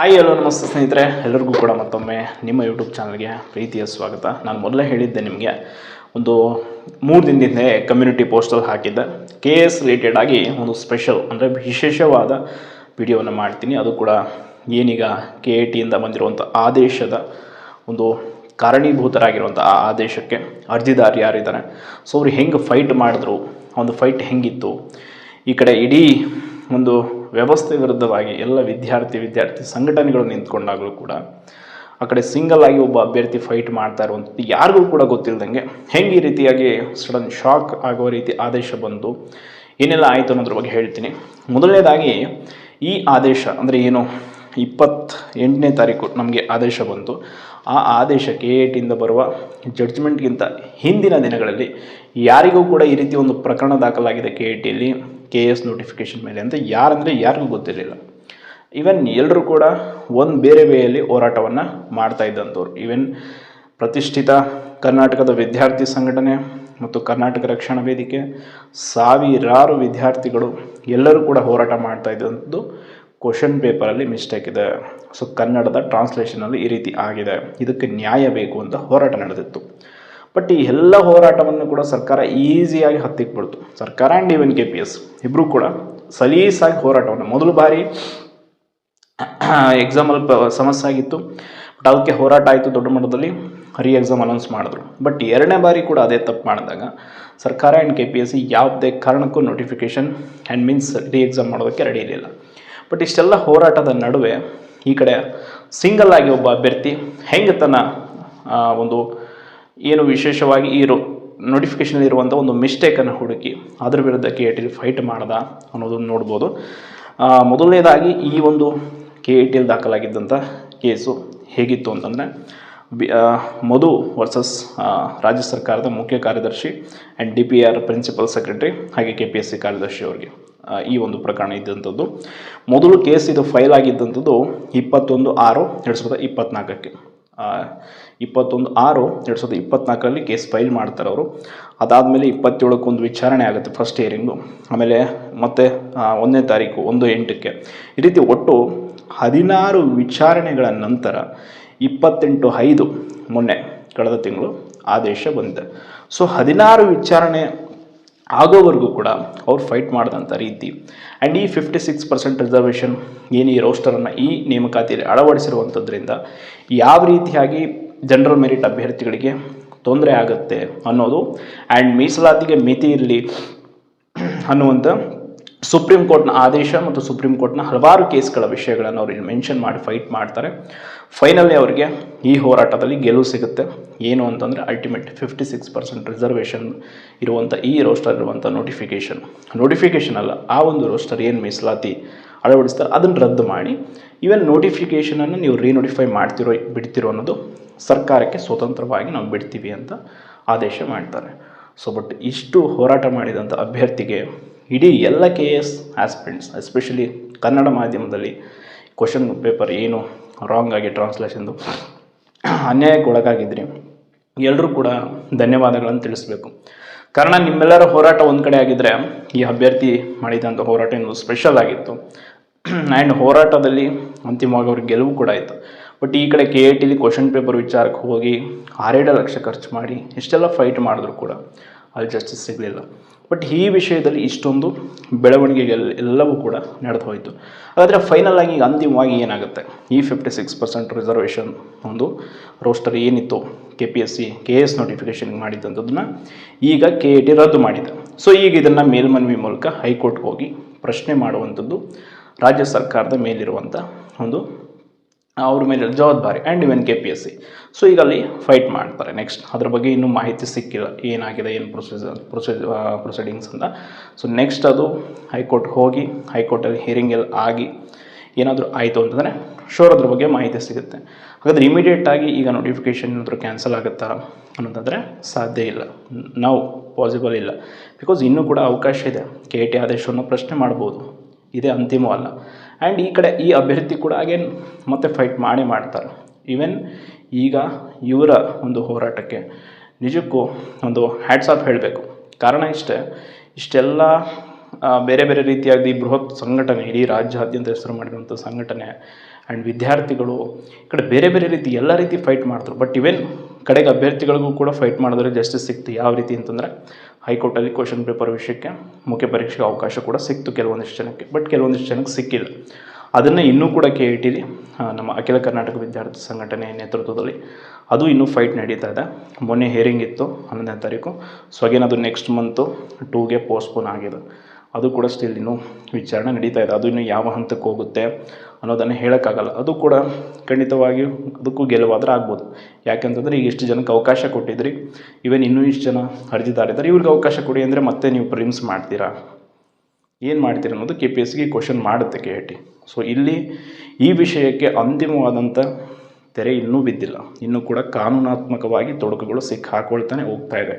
Hi ಎಲ್ಲೋ ನಮಸ್ತೆ ಸ್ನೇಹಿತರೆ ಎಲ್ಲರಿಗೂ ಕೂಡ ಮತ್ತೊಮ್ಮೆ ನಿಮ್ಮ ಯೂಟ್ಯೂಬ್ ಚಾನಲ್ಗೆ ಪ್ರೀತಿಯ ಸ್ವಾಗತ. ನಾನು ಮೊದಲೇ ಹೇಳಿದ್ದೆ ನಿಮಗೆ, ಒಂದು ಮೂರು ದಿನದಿಂದ ಕಮ್ಯುನಿಟಿ ಪೋಸ್ಟಲ್ಲಿ ಹಾಕಿದ್ದೆ. ಕೆ ಎಸ್ ರಿಲೇಟೆಡ್ ಆಗಿ ಒಂದು ಸ್ಪೆಷಲ್ ಅಂದರೆ ವಿಶೇಷವಾದ ವಿಡಿಯೋವನ್ನು ಮಾಡ್ತೀನಿ. ಅದು ಕೂಡ ಏನೀಗ ಕೆ ಎ ಟಿಯಿಂದ ಬಂದಿರುವಂಥ ಆದೇಶದ ಒಂದು ಕಾರಣೀಭೂತರಾಗಿರುವಂಥ ಆ ಆದೇಶಕ್ಕೆ ಅರ್ಜಿದಾರ್ ಯಾರಿದ್ದಾರೆ. ಸೊ, ಅವ್ರು ಹೆಂಗೆ ಫೈಟ್ ಮಾಡಿದ್ರು, ಒಂದು ಫೈಟ್ ಹೆಂಗಿತ್ತು, ಈ ಕಡೆ ಇಡೀ ಒಂದು ವ್ಯವಸ್ಥೆ ವಿರುದ್ಧವಾಗಿ ಎಲ್ಲ ವಿದ್ಯಾರ್ಥಿ ವಿದ್ಯಾರ್ಥಿ ಸಂಘಟನೆಗಳು ನಿಂತ್ಕೊಂಡಾಗಲೂ ಕೂಡ ಆ ಕಡೆ ಸಿಂಗಲ್ ಆಗಿ ಒಬ್ಬ ಅಭ್ಯರ್ಥಿ ಫೈಟ್ ಮಾಡ್ತಾ ಇರುವಂಥದ್ದು ಯಾರಿಗೂ ಕೂಡ ಗೊತ್ತಿಲ್ಲದಂಗೆ ಹೆಂಗೆ ಈ ರೀತಿಯಾಗಿ ಸಡನ್ ಶಾಕ್ ಆಗುವ ರೀತಿ ಆದೇಶ ಬಂದು ಏನೆಲ್ಲ ಆಯಿತು ಅನ್ನೋದ್ರ ಬಗ್ಗೆ ಹೇಳ್ತೀನಿ. ಮೊದಲನೇದಾಗಿ ಈ ಆದೇಶ ಅಂದರೆ ಏನು? ಇಪ್ಪತ್ತ ಎಂಟನೇ ತಾರೀಕು ನಮಗೆ ಆದೇಶ ಬಂತು. ಆ ಆದೇಶ ಕೆ ಎ ಟಿಯಿಂದ ಬರುವ ಜಡ್ಜ್ಮೆಂಟ್ಗಿಂತ ಹಿಂದಿನ ದಿನಗಳಲ್ಲಿ ಯಾರಿಗೂ ಕೂಡ ಈ ರೀತಿ ಒಂದು ಪ್ರಕರಣ ದಾಖಲಾಗಿದೆ ಕೆ ಎ ಟಿಯಲ್ಲಿ ಕೆ ಎಸ್ ನೋಟಿಫಿಕೇಶನ್ ಮೇಲೆ ಅಂತ ಯಾರಂದರೆ ಯಾರಿಗೂ ಗೊತ್ತಿರಲಿಲ್ಲ. ಈವನ್ ಎಲ್ಲರೂ ಕೂಡ ಒಂದು ಬೇರೆ ವೇಯಲ್ಲಿ ಹೋರಾಟವನ್ನು ಮಾಡ್ತಾ ಇದ್ದಂಥವ್ರು. ಈವನ್ ಪ್ರತಿಷ್ಠಿತ ಕರ್ನಾಟಕದ ವಿದ್ಯಾರ್ಥಿ ಸಂಘಟನೆ ಮತ್ತು ಕರ್ನಾಟಕ ರಕ್ಷಣಾ ವೇದಿಕೆ, ಸಾವಿರಾರು ವಿದ್ಯಾರ್ಥಿಗಳು ಎಲ್ಲರೂ ಕೂಡ ಹೋರಾಟ ಮಾಡ್ತಾ ಇದ್ದಂಥದ್ದು ಕ್ವಶನ್ ಪೇಪರಲ್ಲಿ ಮಿಸ್ಟೇಕ್ ಇದೆ. ಸೊ ಕನ್ನಡದ ಟ್ರಾನ್ಸ್ಲೇಷನಲ್ಲಿ ಈ ರೀತಿ ಆಗಿದೆ. ಇದಕ್ಕೆ ನ್ಯಾಯ ಬೇಕು ಅಂತ ಹೋರಾಟ ನಡೆದಿತ್ತು. ಬಟ್ ಈ ಎಲ್ಲ ಹೋರಾಟವನ್ನು ಕೂಡ ಸರ್ಕಾರ ಈಸಿಯಾಗಿ ಹತ್ತಿಕ್ಕೆ ಬಿಡ್ತು ಸರ್ಕಾರ and even K P S ಇಬ್ಬರೂ ಕೂಡ ಸಲೀಸಾಗಿ ಹೋರಾಟವನ್ನು ಮೊದಲು ಬಾರಿ ಎಕ್ಸಾಮಲ್ಲಿ ಪ ಸಮಸ್ಯೆ ಆಗಿತ್ತು. ಬಟ್ ಅದಕ್ಕೆ ಹೋರಾಟ ಆಯಿತು ದೊಡ್ಡ ಮಟ್ಟದಲ್ಲಿ. ರೀ ಎಕ್ಸಾಮ್ ಅನೌನ್ಸ್ ಮಾಡಿದ್ರು. ಬಟ್ ಎರಡನೇ ಬಾರಿ ಕೂಡ ಅದೇ ತಪ್ಪು ಮಾಡಿದಾಗ ಸರ್ಕಾರ and K P S C ಯಾವುದೇ ಕಾರಣಕ್ಕೂ notification and means re exam ಮಾಡೋದಕ್ಕೆ ರೆಡಿ ಇರಲಿಲ್ಲ. ಬಟ್ ಇಷ್ಟೆಲ್ಲ ಹೋರಾಟದ ನಡುವೆ ಈ ಕಡೆ ಸಿಂಗಲ್ ಆಗಿ ಒಬ್ಬ ಅಭ್ಯರ್ಥಿ ಹೆಂಗೆ ತನ್ನ ಒಂದು ಏನು ವಿಶೇಷವಾಗಿ ಈ ರೋ ನೋಟಿಫಿಕೇಷನ್ ಇರುವಂಥ ಒಂದು ಮಿಸ್ಟೇಕನ್ನು ಹುಡುಕಿ ಅದರ ವಿರುದ್ಧ ಕೆ ಎ ಫೈಟ್ ಮಾಡ್ದ ಅನ್ನೋದನ್ನು ನೋಡ್ಬೋದು. ಮೊದಲನೇದಾಗಿ ಈ ಒಂದು ಕೆ ಎ ಟಿಲ್ ದಾಖಲಾಗಿದ್ದಂಥ ಕೇಸು ಹೇಗಿತ್ತು ಅಂತಂದರೆ, ಬಿ ಮಧು ವರ್ಸಸ್ ರಾಜ್ಯ ಸರ್ಕಾರದ ಮುಖ್ಯ ಕಾರ್ಯದರ್ಶಿ and D P R principal secretary ಹಾಗೆ ಕೆ ಪಿ ಎಸ್ ಸಿ ಕಾರ್ಯದರ್ಶಿ ಅವರಿಗೆ ಈ ಒಂದು ಪ್ರಕರಣ ಇದ್ದಂಥದ್ದು ಮೊದಲು ಕೇಸ್ ಇದು ಫೈಲ್ ಆಗಿದ್ದಂಥದ್ದು ಇಪ್ಪತ್ತೊಂದು ಆರು ಎರಡು ಸಾವಿರದ ಇಪ್ಪತ್ತ್ನಾಲ್ಕಕ್ಕೆ ಇಪ್ಪತ್ತೊಂದು, ಆರು, ಎರಡು ಸಾವಿರದ ಇಪ್ಪತ್ತ್ನಾಲ್ಕರಲ್ಲಿ ಕೇಸ್ ಫೈಲ್ ಮಾಡ್ತಾರೆ ಅವರು. ಅದಾದಮೇಲೆ ಇಪ್ಪತ್ತೇಳಕ್ಕೆ ಒಂದು ವಿಚಾರಣೆ ಆಗುತ್ತೆ ಫಸ್ಟ್ ಹಿಯರಿಂಗು ಆಮೇಲೆ ಮತ್ತೆ ಒಂದನೇ ತಾರೀಕು, ಒಂದು ಎಂಟಕ್ಕೆ. ಈ ರೀತಿ ಒಟ್ಟು ಹದಿನಾರು ವಿಚಾರಣೆಗಳ ನಂತರ ಇಪ್ಪತ್ತೆಂಟು, ಐದು ಮೊನ್ನೆ, ಕಳೆದ ತಿಂಗಳು ಆದೇಶ ಬಂದಿದೆ. ಸೊ ಹದಿನಾರು ವಿಚಾರಣೆ ಆಗೋವರೆಗೂ ಕೂಡ ಅವ್ರು ಫೈಟ್ ಮಾಡಿದಂಥ ರೀತಿ. ಆ್ಯಂಡ್ ಈ ಫಿಫ್ಟಿ ಸಿಕ್ಸ್ ಪರ್ಸೆಂಟ್ ರಿಸರ್ವೇಷನ್ ಏನು ಈ ರೋಸ್ಟರನ್ನು ಈ ನೇಮಕಾತಿಯಲ್ಲಿ ಅಳವಡಿಸಿರುವಂಥದ್ರಿಂದ ಯಾವ ರೀತಿಯಾಗಿ ಜನರಲ್ ಮೆರಿಟ್ ಅಭ್ಯರ್ಥಿಗಳಿಗೆ ತೊಂದರೆ ಆಗುತ್ತೆ ಅನ್ನೋದು ಆ್ಯಂಡ್ ಮೀಸಲಾತಿಗೆ ಮಿತಿ ಇರಲಿ ಅನ್ನುವಂಥ ಸುಪ್ರೀಂ ಕೋರ್ಟ್ನ ಆದೇಶ ಮತ್ತು ಸುಪ್ರೀಂ ಕೋರ್ಟ್ನ ಹಲವಾರು ಕೇಸ್ಗಳ ವಿಷಯಗಳನ್ನು ಅವರು ಮೆನ್ಷನ್ ಮಾಡಿ ಫೈಟ್ ಮಾಡ್ತಾರೆ. ಫೈನಲಿ ಅವರಿಗೆ ಈ ಹೋರಾಟದಲ್ಲಿ ಗೆಲುವು ಸಿಗುತ್ತೆ. ಏನು ಅಂತಂದರೆ ultimate fifty six percent reservation ಇರುವಂಥ ಈ ರೋಸ್ಟರ್ ಇರುವಂಥ ನೋಟಿಫಿಕೇಷನ್ ನೋಟಿಫಿಕೇಷನ್ ಅಲ್ಲ, ಆ ಒಂದು ರೋಸ್ಟರ್ ಏನು ಮೀಸಲಾತಿ ಅಳವಡಿಸ್ತಾರೆ ಅದನ್ನು ರದ್ದು ಮಾಡಿ. ಈವನ್ ನೋಟಿಫಿಕೇಷನನ್ನು ನೀವು ರೀನೋಟಿಫೈ ಮಾಡ್ತಿರೋ, ಬಿಡ್ತಿರೋ ಅನ್ನೋದು ಸರ್ಕಾರಕ್ಕೆ ಸ್ವತಂತ್ರವಾಗಿ ನಾವು ಬಿಡ್ತೀವಿ ಅಂತ ಆದೇಶ ಮಾಡ್ತಾರೆ. ಸೊ ಬಟ್ ಇಷ್ಟು ಹೋರಾಟ ಮಾಡಿದಂಥ ಅಭ್ಯರ್ಥಿಗೆ ಇಡೀ ಎಲ್ಲ K A S aspirants especially Kannada ಮಾಧ್ಯಮದಲ್ಲಿ ಕ್ವಶನ್ ಪೇಪರ್ ಏನು ರಾಂಗ್ ಆಗಿ ಟ್ರಾನ್ಸ್ಲೇಷನ್ದು ಅನ್ಯಾಯಕ್ಕೆ ಒಳಗಾಗಿದ್ರಿ ಎಲ್ಲರೂ ಕೂಡ ಧನ್ಯವಾದಗಳನ್ನು ತಿಳಿಸ್ಬೇಕು. ಕಾರಣ ನಿಮ್ಮೆಲ್ಲರ ಹೋರಾಟ ಒಂದು ಕಡೆ ಆಗಿದ್ದರೆ ಈ ಅಭ್ಯರ್ಥಿ ಮಾಡಿದಂಥ ಹೋರಾಟ ಏನು ಸ್ಪೆಷಲ್ ಆಗಿತ್ತು. ಆ್ಯಂಡ್ ಹೋರಾಟದಲ್ಲಿ ಅಂತಿಮವಾಗಿ ಅವ್ರಿಗೆ ಗೆಲುವು ಕೂಡ ಆಯಿತು. ಬಟ್ ಈ ಕಡೆ ಕೆ ಎ ಟಿಲಿ ಕ್ವಶನ್ ಪೇಪರ್ ವಿಚಾರಕ್ಕೆ ಹೋಗಿ ಆರೇಳು ಲಕ್ಷ ಖರ್ಚು ಮಾಡಿ ಇಷ್ಟೆಲ್ಲ ಫೈಟ್ ಮಾಡಿದ್ರು ಕೂಡ ಅಲ್ಲಿ ಜಸ್ಟಿಸ್ ಸಿಗಲಿಲ್ಲ. ಬಟ್ ಈ ವಿಷಯದಲ್ಲಿ ಇಷ್ಟೊಂದು ಬೆಳವಣಿಗೆ ಎಲ್ಲವೂ ಕೂಡ ನಡೆದು ಹೋಯಿತು. ಹಾಗಾದರೆ ಫೈನಲ್ ಆಗಿ ಅಂತಿಮವಾಗಿ ಏನಾಗುತ್ತೆ? ಈ ಫಿಫ್ಟಿ ಸಿಕ್ಸ್ ಪರ್ಸೆಂಟ್ ರಿಸರ್ವೇಷನ್ ಒಂದು ರೋಸ್ಟರ್ ಏನಿತ್ತು? K P S C K S notification ಮಾಡಿದಂಥದ್ದನ್ನು ಈಗ ಕೆ ಎ ಟಿ ರದ್ದು ಮಾಡಿದೆ. ಸೊ ಈಗ ಇದನ್ನು ಮೇಲ್ಮನವಿ ಮೂಲಕ ಹೈಕೋರ್ಟ್ಗೆ ಹೋಗಿ ಪ್ರಶ್ನೆ ಮಾಡುವಂಥದ್ದು, ರಾಜ್ಯ ಸರ್ಕಾರದ ಮೇಲಿರುವಂಥ ಒಂದು ಅವ್ರ ಮೇಲೆ ಜವಾಬ್ದಾರಿ and even K P S C so ಈಗ ಅಲ್ಲಿ ಫೈಟ್ ಮಾಡ್ತಾರೆ. ನೆಕ್ಸ್ಟ್ ಅದ್ರ ಬಗ್ಗೆ ಇನ್ನೂ ಮಾಹಿತಿ ಸಿಕ್ಕಿಲ್ಲ. ಏನಾಗಿದೆ, ಏನು ಪ್ರೊಸೀಜರ್ ಪ್ರೊಸೀಜ್ ಪ್ರೊಸೀಡಿಂಗ್ಸ್ ಅಂತ. ಸೊ ನೆಕ್ಸ್ಟ್ ಅದು ಹೈಕೋರ್ಟ್ ಹೋಗಿ, ಹೈಕೋರ್ಟಲ್ಲಿ ಹಿಯರಿಂಗ್ ಎಲ್ಲ ಆಗಿ ಏನಾದರೂ ಆಯಿತು ಅಂತಂದರೆ ಶೋರ್ ಅದ್ರ ಬಗ್ಗೆ ಮಾಹಿತಿ ಸಿಗುತ್ತೆ. ಹಾಗಾದ್ರೆ ಇಮಿಡಿಯೇಟಾಗಿ ಈಗ ನೋಟಿಫಿಕೇಷನ್ ಏನಾದರೂ ಕ್ಯಾನ್ಸಲ್ ಆಗುತ್ತಾ ಅನ್ನೋದಂದರೆ ಸಾಧ್ಯ ಇಲ್ಲ. ನಾವು ಪಾಸಿಬಲ್ ಇಲ್ಲ. ಬಿಕಾಸ್ ಇನ್ನೂ ಕೂಡ ಅವಕಾಶ ಇದೆ. ಕೆ ಟಿ ಆದೇಶವನ್ನು ಪ್ರಶ್ನೆ ಮಾಡ್ಬೋದು. ಇದೇ ಅಂತಿಮವಲ್ಲ. ಆ್ಯಂಡ್ ಈ ಕಡೆ ಈ ಅಭ್ಯರ್ಥಿ ಕೂಡ ಅಗೇನ್ ಮತ್ತೆ ಫೈಟ್ ಮಾಡೇ ಮಾಡ್ತಾರೆ. ಈವನ್ ಈಗ ಇವರ ಒಂದು ಹೋರಾಟಕ್ಕೆ ನಿಜಕ್ಕೂ ಒಂದು ಹ್ಯಾಟ್ಸ್ ಆಫ್ ಹೇಳಬೇಕು. ಕಾರಣ ಇಷ್ಟೇ, ಇಷ್ಟೆಲ್ಲ ಬೇರೆ ಬೇರೆ ರೀತಿಯಾಗಿ ಬೃಹತ್ ಸಂಘಟನೆ, ಇಡೀ ರಾಜ್ಯಾದ್ಯಂತ ಹೆಸರು ಮಾಡಿರುವಂಥ ಸಂಘಟನೆ ಆ್ಯಂಡ್ ವಿದ್ಯಾರ್ಥಿಗಳು ಈ ಕಡೆ ಬೇರೆ ಬೇರೆ ರೀತಿ ಎಲ್ಲ ರೀತಿ ಫೈಟ್ ಮಾಡ್ತಾರೆ. ಬಟ್ ಇವೆನ್ ಕಡೆಗೆ ಅಭ್ಯರ್ಥಿಗಳಿಗೂ ಕೂಡ ಫೈಟ್ ಮಾಡಿದ್ರೆ ಜಸ್ಟಿಸ್ ಸಿಕ್ತು. ಯಾವ ರೀತಿ ಅಂತಂದರೆ, ಹೈಕೋರ್ಟಲ್ಲಿ ಕ್ವಶನ್ ಪೇಪರ್ ವಿಷಯಕ್ಕೆ ಮುಖ್ಯ ಪರೀಕ್ಷೆಗೆ ಅವಕಾಶ ಕೂಡ ಸಿಕ್ತು ಕೆಲವೊಂದಿಷ್ಟು ಜನಕ್ಕೆ. ಬಟ್ ಕೆಲವೊಂದಿಷ್ಟು ಜನಕ್ಕೆ ಸಿಕ್ಕಿಲ್ಲ. ಅದನ್ನು ಇನ್ನೂ ಕೂಡ ಕೆ ಇ ನಮ್ಮ ಅಖಿಲ ಕರ್ನಾಟಕ ವಿದ್ಯಾರ್ಥಿ ಸಂಘಟನೆ ನೇತೃತ್ವದಲ್ಲಿ. ಅದು ಇನ್ನೂ ಫೈಟ್ ನಡೀತಾ ಇದೆ. ಮೊನ್ನೆ ಹೇರಿಂಗ್ ಇತ್ತು ಹನ್ನೊಂದನೇ ತಾರೀಕು. ಸೊ ಅಗೇನ್ ಅದು ನೆಕ್ಸ್ಟ್ ಮಂತು ಟೂಗೆ ಪೋಸ್ಟ್ಪೋನ್ ಆಗಿದೆ ಅದು ಕೂಡ ಸ್ಟಿಲ್ ಇನ್ನೂ ವಿಚಾರಣೆ ನಡೀತಾ ಇದೆ. ಅದು ಇನ್ನೂ ಯಾವ ಹಂತಕ್ಕೆ ಹೋಗುತ್ತೆ ಅನ್ನೋದನ್ನು ಹೇಳೋಕ್ಕಾಗಲ್ಲ. ಅದು ಕೂಡ ಖಂಡಿತವಾಗಿಯೂ ಅದಕ್ಕೂ ಗೆಲುವಾದರೆ ಆಗ್ಬೋದು. ಯಾಕೆಂತಂದರೆ ಈಗ ಇಷ್ಟು ಜನಕ್ಕೆ ಅವಕಾಶ ಕೊಟ್ಟಿದ್ರಿ. ಈವನ್ ಇನ್ನೂ ಇಷ್ಟು ಜನ ಅರ್ಜಿದಾರಿದ್ದಾರೆ. ಇವ್ರಿಗೆ ಅವಕಾಶ ಕೊಡಿ ಅಂದರೆ ಮತ್ತೆ ನೀವು ಪ್ರಿಮ್ಸ್ ಮಾಡ್ತೀರಾ? ಏನು ಮಾಡ್ತೀರಿ ಅನ್ನೋದು ಕೆ ಪಿ ಎಸ್ಗೆ ಕ್ವಶನ್ ಮಾಡುತ್ತೆ ಕೆ ಐ ಟಿ ಸೊ ಇಲ್ಲಿ ಈ ವಿಷಯಕ್ಕೆ ಅಂತಿಮವಾದಂಥ ತೆರೆ ಇನ್ನೂ ಬಿದ್ದಿಲ್ಲ. ಇನ್ನೂ ಕೂಡ ಕಾನೂನಾತ್ಮಕವಾಗಿ ತೊಡಕುಗಳು ಸಿಕ್ಕ ಹಾಕೊಳ್ತಾನೆ ಹೋಗ್ತಾ ಇದೆ.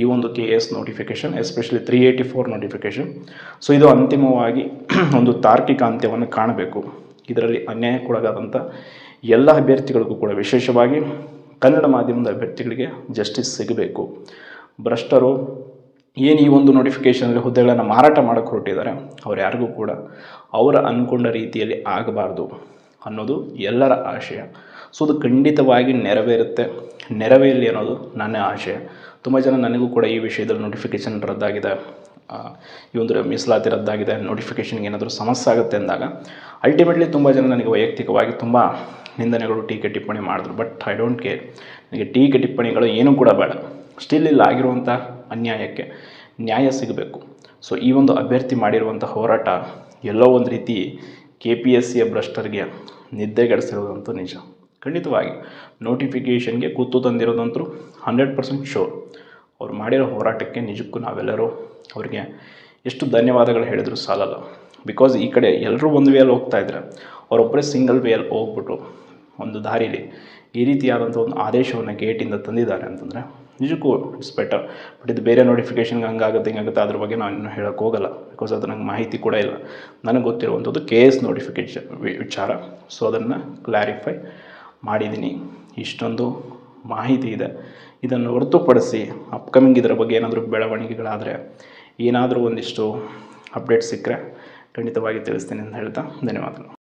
ಈ ಒಂದು K S notification especially three eighty four notification so ಇದು ಅಂತಿಮವಾಗಿ ಒಂದು ತಾರ್ಕಿಕ ಅಂತ್ಯವನ್ನು ಕಾಣಬೇಕು. ಇದರಲ್ಲಿ ಅನ್ಯಾಯಕ್ಕೊಳಗಾದಂಥ ಎಲ್ಲ ಅಭ್ಯರ್ಥಿಗಳಿಗೂ ಕೂಡ ವಿಶೇಷವಾಗಿ ಕನ್ನಡ ಮಾಧ್ಯಮದ ಅಭ್ಯರ್ಥಿಗಳಿಗೆ ಜಸ್ಟಿಸ್ ಸಿಗಬೇಕು. ಭ್ರಷ್ಟರು ಏನು ಈ ಒಂದು ನೋಟಿಫಿಕೇಷನಲ್ಲಿ ಹುದ್ದೆಗಳನ್ನು ಮಾರಾಟ ಮಾಡಕ್ಕೆ ಹೊರಟಿದ್ದಾರೆ, ಅವ್ರು ಯಾರಿಗೂ ಕೂಡ ಅವರ ಅಂದ್ಕೊಂಡ ರೀತಿಯಲ್ಲಿ ಆಗಬಾರ್ದು ಅನ್ನೋದು ಎಲ್ಲರ ಆಶಯ. ಸೊ ಅದು ಖಂಡಿತವಾಗಿ ನೆರವೇರುತ್ತೆ. ನೆರವೇರಲಿ ಅನ್ನೋದು ನನ್ನ ಆಶಯ ತುಂಬ ಜನ ನನಗೂ ಕೂಡ ಈ ವಿಷಯದಲ್ಲಿ ನೋಟಿಫಿಕೇಷನ್ ರದ್ದಾಗಿದೆ. ಈ ಒಂದು ಮೀಸಲಾತಿ ರದ್ದಾಗಿದೆ. ನೋಟಿಫಿಕೇಷನ್ಗೆ ಏನಾದರೂ ಸಮಸ್ಯೆ ಆಗುತ್ತೆ ಅಂದಾಗ ಅಲ್ಟಿಮೇಟ್ಲಿ ತುಂಬ ಜನ ನನಗೆ ವೈಯಕ್ತಿಕವಾಗಿ ತುಂಬ ನಿಂದನೆಗಳು, ಟೀಕೆ ಟಿಪ್ಪಣಿ ಮಾಡಿದ್ರು. ಬಟ್ ಐ ಡೋಂಟ್ ಕೇರ್ ನನಗೆ ಟೀಕೆ ಟಿಪ್ಪಣಿಗಳು ಏನೂ ಕೂಡ ಬೇಡ. ಸ್ಟಿಲ್ ಇಲ್ಲಿ ಆಗಿರುವಂಥ ಅನ್ಯಾಯಕ್ಕೆ ನ್ಯಾಯ ಸಿಗಬೇಕು. ಸೊ ಈ ಒಂದು ಅಭ್ಯರ್ಥಿ ಮಾಡಿರುವಂಥ ಹೋರಾಟ ಎಲ್ಲೋ ಒಂದು ರೀತಿ ಕೆ ಪಿ ಎಸ್ ಸಿಯ ಭ್ರಷ್ಟರಿಗೆ ನಿದ್ದೆಗೆಡಿಸಿರುವುದಂತೂ ನಿಜ. ಖಂಡಿತವಾಗಿ ನೋಟಿಫಿಕೇಷನ್ಗೆ ಕೂತು ತಂದಿರೋದಂತೂ ಹಂಡ್ರೆಡ್ ಪರ್ಸೆಂಟ್ ಶೋರ್ ಅವ್ರು ಮಾಡಿರೋ ಹೋರಾಟಕ್ಕೆ ನಿಜಕ್ಕೂ ನಾವೆಲ್ಲರೂ ಅವ್ರಿಗೆ ಎಷ್ಟು ಧನ್ಯವಾದಗಳು ಹೇಳಿದ್ರು ಸಾಲಲ್ಲ. ಬಿಕಾಸ್ ಈ ಕಡೆ ಎಲ್ಲರೂ ಒಂದು ವೇಯಲ್ಲಿ ಹೋಗ್ತಾ ಇದ್ದಾರೆ ಅವರೊಬ್ಬರೇ ಸಿಂಗಲ್ ವೇಯಲ್ಲಿ ಹೋಗ್ಬಿಟ್ಟು ಒಂದು ದಾರಿಲಿ ಈ ರೀತಿಯಾದಂಥ ಒಂದು ಆದೇಶವನ್ನು ಗೇಟಿಂದ ತಂದಿದ್ದಾರೆ ಅಂತಂದರೆ ನಿಜಕ್ಕೂ ಇಟ್ಸ್ ಬೆಟರ್ ಬಟ್ ಇದು ಬೇರೆ ನೋಟಿಫಿಕೇಷನ್ಗೆ ಹಂಗಾಗುತ್ತೆ, ಹಿಂಗಾಗುತ್ತೆ ಅದ್ರ ಬಗ್ಗೆ ನಾನು ಇನ್ನೂ ಹೇಳೋಕ್ಕೆ ಹೋಗಲ್ಲ. ಬಿಕಾಸ್ ಅದು ನಂಗೆ ಮಾಹಿತಿ ಕೂಡ ಇಲ್ಲ. ನನಗೆ ಗೊತ್ತಿರುವಂಥದ್ದು ಕೆ ಎಸ್ ನೋಟಿಫಿಕೇಷನ್ ವಿಚಾರ. ಸೊ ಅದನ್ನು ಕ್ಲಾರಿಫೈ ಮಾಡಿದ್ದೀನಿ. ಇಷ್ಟೊಂದು ಮಾಹಿತಿ ಇದೆ. ಇದನ್ನು ಹೊರತುಪಡಿಸಿ ಅಪ್ಕಮಿಂಗ್ ಇದರ ಬಗ್ಗೆ ಏನಾದರೂ ಬೆಳವಣಿಗೆಗಳಾದರೆ ಏನಾದರೂ ಒಂದಿಷ್ಟು ಅಪ್ಡೇಟ್ ಸಿಕ್ಕರೆ ಖಂಡಿತವಾಗಿ ತಿಳಿಸ್ತೀನಿ ಅಂತ ಹೇಳ್ತಾ ಧನ್ಯವಾದಗಳು.